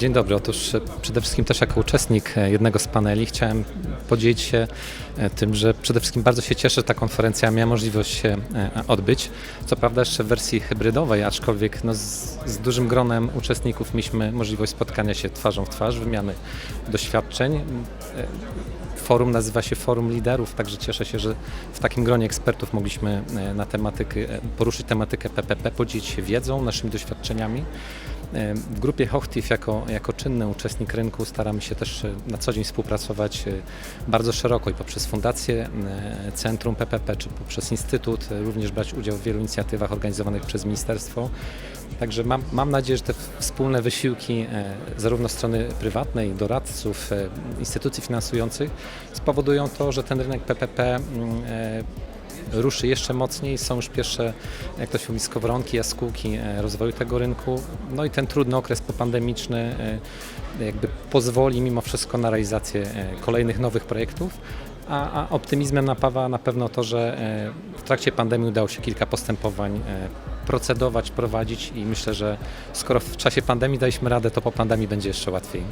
Dzień dobry. Otóż e, przede wszystkim też jako uczestnik e, jednego z paneli chciałem podzielić się e, tym, że przede wszystkim bardzo się cieszę, że ta konferencja miała możliwość się odbyć. Co prawda jeszcze w wersji hybrydowej, aczkolwiek no z, z dużym gronem uczestników mieliśmy możliwość spotkania się twarzą w twarz, wymiany doświadczeń. Forum nazywa się Forum Liderów, także cieszę się, że w takim gronie ekspertów mogliśmy na tematykę, poruszyć tematykę PPP, podzielić się wiedzą, naszymi doświadczeniami. W grupie Hochtief jako, jako czynny uczestnik rynku staramy się też e, na co dzień współpracować e, bardzo szeroko i poprzez Fundację e, Centrum PPP czy poprzez Instytut, również brać udział w wielu inicjatywach organizowanych przez ministerstwo. Także mam, mam nadzieję, że te wspólne wysiłki zarówno strony prywatnej, doradców, instytucji finansujących spowodują to, że ten rynek PPP ruszy jeszcze mocniej. Są już pierwsze, jak to się mówi, skowronki, jaskółki e, rozwoju tego rynku. No i ten trudny okres popandemiczny e, jakby pozwoli mimo wszystko na realizację e, kolejnych nowych projektów. A, a optymizmem napawa na pewno to, że w trakcie pandemii udało się kilka postępowań procedować, prowadzić i myślę, że skoro w czasie pandemii daliśmy radę, to po pandemii będzie jeszcze łatwiej.